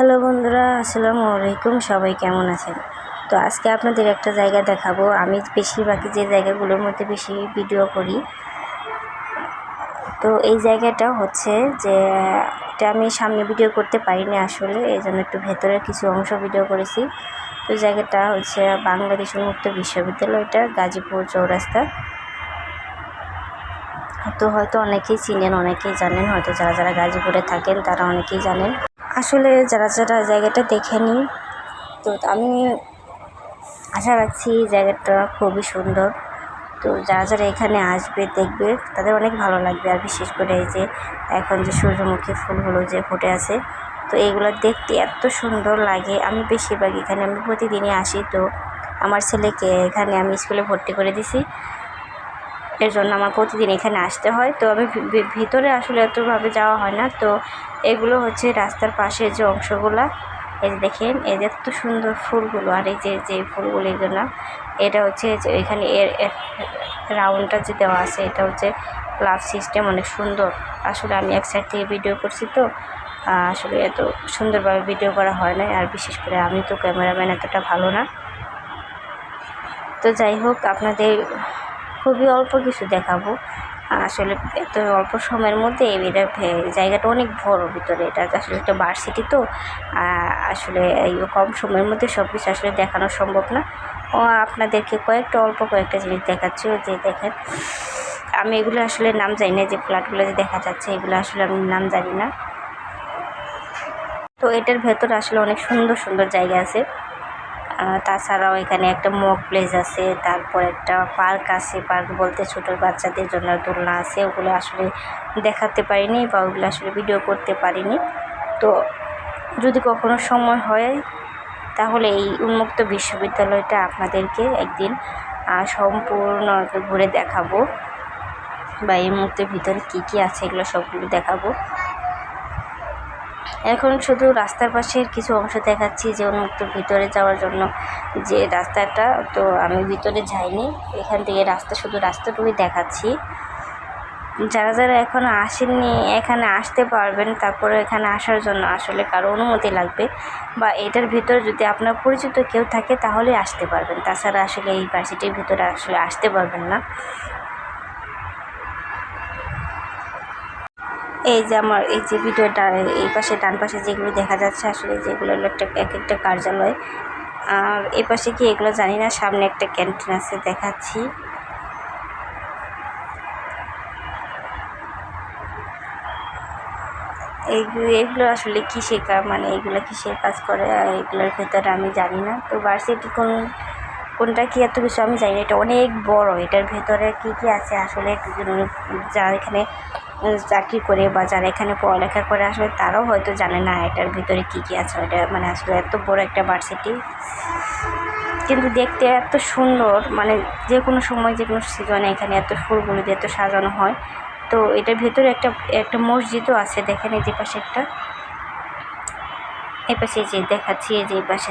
Hello বন্ধুরা, আসসালামু আলাইকুম। সবাই কেমন আছেন? তো আজকে আপনাদের একটা জায়গা দেখাবো। আমি বেশিরভাগই যে জায়গাগুলোর মধ্যে বেশি ভিডিও করি। তো এই জায়গাটা হচ্ছে যে, এটা আমি সামনে ভিডিও করতে পারিনি আসলে এই জন্য একটু ভেতরের কিছু অংশ ভিডিও করেছি। তো জায়গাটা হচ্ছে বাংলাদেশ উন্মুক্ত বিশ্ববিদ্যালয়টা, গাজীপুর চৌরাস্তা। তো হয়তো অনেকেই চিনেন, অনেকেই জানেন, হয়তো যারা যারা গাজীপুরে থাকেন, তারা অনেকেই জানেন। আসলে যারা যারা জায়গাটা দেখেনি তো আমি আশা রাখছি জায়গাটা খুবই সুন্দর। তো যারা যারা এখানে আসবে, দেখবে, তাদের অনেক ভালো লাগবে। আর বিশেষ করে এই যে এখন যে সূর্যমুখী ফুলগুলো যে ফুটে আছে, তো এইগুলো দেখতে এত সুন্দর লাগে। আমি বেশিরভাগ এখানে আমি প্রতিদিনই আসি, তো আমার ছেলেকে এখানে আমি স্কুলে ভর্তি করে দিছি। এর জন্য আমার প্রতিদিন এখানে আসতে হয়। তো আমি ভিতরে আসলে এতভাবে যাওয়া হয় না। তো এগুলো হচ্ছে রাস্তার পাশে যে অংশগুলো, এই যে দেখেন, এই যে এত সুন্দর ফুলগুলো আর এই যে যে ফুলগুলো এগুলো এটা হচ্ছে এখানে এর রাউন্ডটা যে দেওয়া আছে, এটা হচ্ছে লাভ সিস্টেম অনেক সুন্দর। আসলে আমি এক সাইড থেকে ভিডিও করছি তো আসলে এত সুন্দরভাবে ভিডিও করা হয় না আর বিশেষ করে আমি তো ক্যামেরাম্যান এতটা ভালো না। তো যাই হোক, আপনাদের খুবই অল্প কিছু দেখাবো। আসলে এত অল্প সময়ের মধ্যে এটা জায়গাটা অনেক বড় ভিতরে। এটা আসলে একটা ভার্সিটি তো। আসলে এই কম সময়ের মধ্যে সব কিছু আসলে দেখানো সম্ভব না। ও, আপনাদেরকে কয়েকটা, অল্প কয়েকটা জিনিস দেখাচ্ছি। যে দেখেন, আমি এগুলো আসলে নাম জানি না, যে ফ্ল্যাটগুলো যে দেখা যাচ্ছে, এগুলো আসলে আমি নাম জানি না। তো এটার ভেতর আসলে অনেক সুন্দর সুন্দর জায়গা আছে। তাছাড়াও এখানে একটা মক প্লেস আছে, তারপর একটা পার্ক আছে পার্ক বলতে ছোটো বাচ্চাদের জন্য দোলনা আছে, ওগুলো আসলে দেখাতে পারিনি বা ওগুলো আসলে ভিডিও করতে পারিনি। তো যদি কখনো সময় হয়, তাহলে এই উন্মুক্ত বিশ্ববিদ্যালয়টা আপনাদেরকে একদিন সম্পূর্ণ ঘুরে দেখাবো। বা এই মুহূর্তের ভিতরে কী কী আছে, এগুলো সবগুলো দেখাবো। এখন শুধু রাস্তার পাশের কিছু অংশ দেখাচ্ছি যে উন্মুক্ত ভিতরে যাওয়ার জন্য যে রাস্তাটা, তো আমি ভিতরে যাইনি। এখান থেকে রাস্তা, শুধু রাস্তাটুকুই দেখাচ্ছি। যারা যারা এখনও আসেননি, এখানে আসতে পারবেন, তারপরে এখানে আসার জন্য আসলে কারও অনুমতি লাগবে। বা এটার ভিতরে যদি আপনার পরিচিত কেউ থাকে, তাহলে আসতে পারবেন। তাছাড়া আসলে এই ভার্সিটির ভিতরে আসলে আসতে পারবেন না। এই যে আমার, এই যে ভিডিওটা, এই পাশে, ডান পাশে যেগুলো দেখা যাচ্ছে, আসলে যেগুলো একটা, এক একটা কার্যালয়। আর এ পাশে কি এগুলো জানি না, সামনে একটা ক্যান্টিন আছে, দেখাচ্ছি। এইগুলো এগুলো আসলে কিসের কাজ মানে এগুলো কিসের কাজ করে, আর এগুলোর ভেতরে আমি জানি না। তো ভার্সিটি কোন, কোনটা কি এত কিছু আমি জানি না, এটা অনেক বড়, এটার ভেতরে কি কি আছে, আসলে যারা এখানে চাকরি করে বা যারা এখানে পড়ালেখা করে আসলে তারাও হয়তো জানে না এটার ভিতরে কী কী আছে ওটা মানে আসলে এত বড় একটা ভার্সিটি কিন্তু দেখতে এত সুন্দর মানে যে কোনো সময়, যে কোনো সিজনে এখানে এত ফুলগুলো দিয়ে এত সাজানো হয়। তো এটার ভেতরে একটা একটা মসজিদও আছে দেখেন এই যে পাশে একটা। এই পাশে যে দেখাচ্ছি, এই যে পাশে